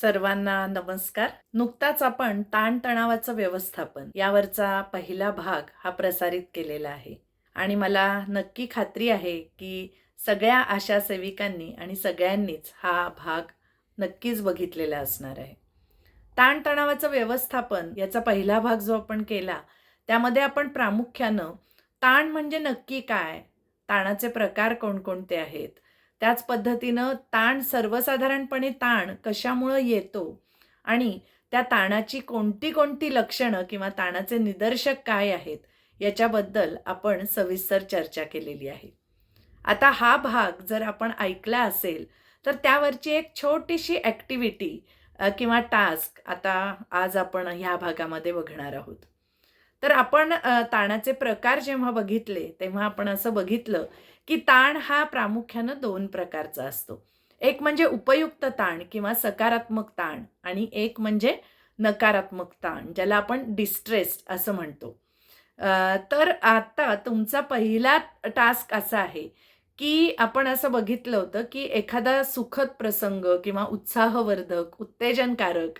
सर्वांना नमस्कार. नुकताच आपण ताणतणावाचं व्यवस्थापन यावरचा पहिला भाग हा प्रसारित केलेला आहे. आणि मला नक्की खात्री आहे की सगळ्या आशा सेविकांनी आणि सगळ्यांनीच हा भाग नक्कीच बघितलेला असणार आहे. ताणतणावाचं व्यवस्थापन याचा पहिला भाग जो आपण केला त्यामध्ये आपण प्रामुख्यानं ताण म्हणजे नक्की काय? ताणाचे प्रकार कोणकोणते आहेत? त्याच पद्धतीनं ताण सर्वसाधारणपणे ताण कशामुळं येतो? आणि त्या ताणाची कोणती कोणती लक्षणं किंवा ताणाचे निदर्शक काय आहेत? याच्याबद्दल आपण सविस्तर चर्चा केलेली आहे. आता हा भाग जर आपण ऐकला असेल तर त्यावरची एक छोटीशी ॲक्टिव्हिटी किंवा टास्क आता आज आपण ह्या भागामध्ये बघणार आहोत. तर आपण ताणाचे प्रकार जेव्हा बघितले तेव्हा आपण असं बघितलं की ताण हा प्रामुख्यानं दोन प्रकारचा असतो. एक म्हणजे उपयुक्त ताण किंवा सकारात्मक ताण आणि एक म्हणजे नकारात्मक ताण ज्याला आपण डिस्ट्रेस असं म्हणतो. तर आता तुमचा पहिला टास्क असा आहे की आपण असं बघितलं होतं की एखादा सुखद प्रसंग किंवा उत्साहवर्धक उत्तेजनकारक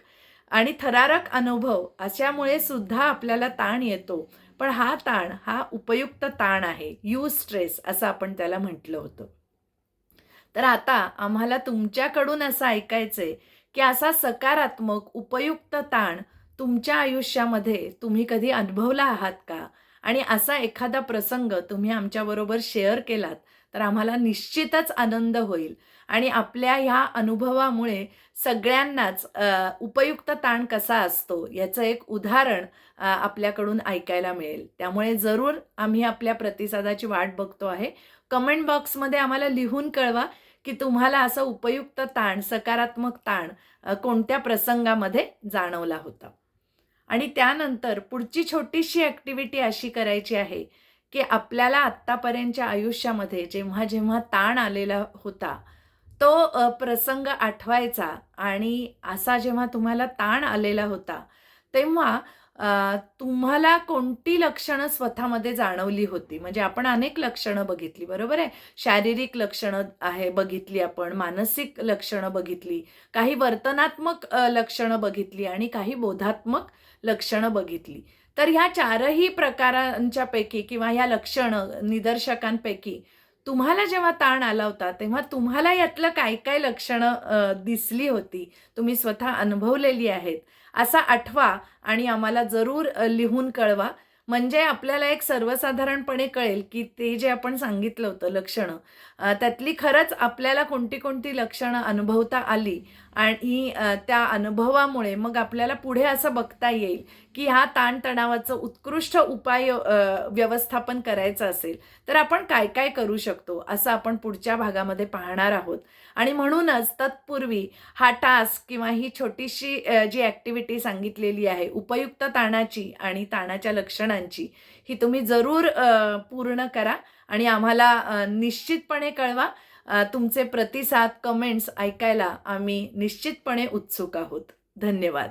आणि थरारक अनुभव अशामुळे सुद्धा आपल्याला ताण येतो. पण हा ताण हा उपयुक्त ताण आहे. यू स्ट्रेस असं आपण त्याला म्हटलं होतं. तर आता आम्हाला तुमच्याकडून असं ऐकायचंय की असा सकारात्मक उपयुक्त ताण तुमच्या आयुष्यामध्ये तुम्ही कधी अनुभवला आहात का? आणि असा एखादा प्रसंग तुम्ही आमच्याबरोबर शेअर केलात तर आम्हाला निश्चितच आनंद होईल. आणि आपल्या ह्या अनुभवामुळे सगळ्यांनाच उपयुक्त ताण कसा असतो याचं एक उदाहरण आपल्याकडून ऐकायला मिळेल. त्यामुळे जरूर आम्ही आपल्या प्रतिसादाची वाट बघतो आहे. कमेंट बॉक्समध्ये आम्हाला लिहून कळवा की तुम्हाला असं उपयुक्त ताण सकारात्मक ताण कोणत्या प्रसंगामध्ये जाणवला होता. आणि त्यानंतर पुढची छोटीशी ॲक्टिव्हिटी अशी करायची आहे. की आपल्याला आत्तापर्यंतच्या आयुष्यामध्ये जेव्हा जेव्हा ताण आलेला होता तो प्रसंग आठवायचा आणि असा जेव्हा तुम्हाला ताण आलेला होता तेव्हा तुम्हाला कोणती लक्षणं स्वतःमध्ये जाणवली होती? म्हणजे आपण अनेक लक्षणं बघितली बरोबर आहे? शारीरिक लक्षणं आहे बघितली आपण मानसिक लक्षणं बघितली काही वर्तनात्मक लक्षणं बघितली आणि काही बोधात्मक लक्षणं बघितली. तर ह्या चारही प्रकारांच्या पैकी किंवा ह्या लक्षणं निदर्शकांपैकी तुम्हाला जेव्हा ताण आला होता तेव्हा तुम्हाला यातलं काय काय लक्षणं दिसली होती? तुम्ही स्वतः अनुभवलेली आहेत. असा आठवा आणि आम्हाला जरूर लिहून कळवा. म्हणजे आपल्याला एक सर्वसाधारणपणे कळेल की ते जे आपण सांगितलं होतं लक्षणं त्यातली खरंच आपल्याला कोणती कोणती लक्षणं अनुभवता आली आणि त्या अनुभवामुळे मग आपल्याला पुढे असं बघता येईल की ह्या ताणतणावाचं उत्कृष्ट उपाय व्यवस्थापन करायचं असेल तर आपण काय काय करू शकतो असं आपण पुढच्या भागामध्ये पाहणार आहोत. आणि म्हणूनच तत्पूर्वी हा टास्क किंवा ही छोटीशी जी ॲक्टिव्हिटी सांगितलेली आहे उपयुक्त ताणाची आणि ताणाच्या लक्षणांची ही तुम्ही जरूर पूर्ण करा आणि आम्हाला निश्चितपणे कळवा तुमचे प्रतिसाद कमेंट्स ऐकायला आम्ही निश्चितपणे उत्सुक आहोत. धन्यवाद.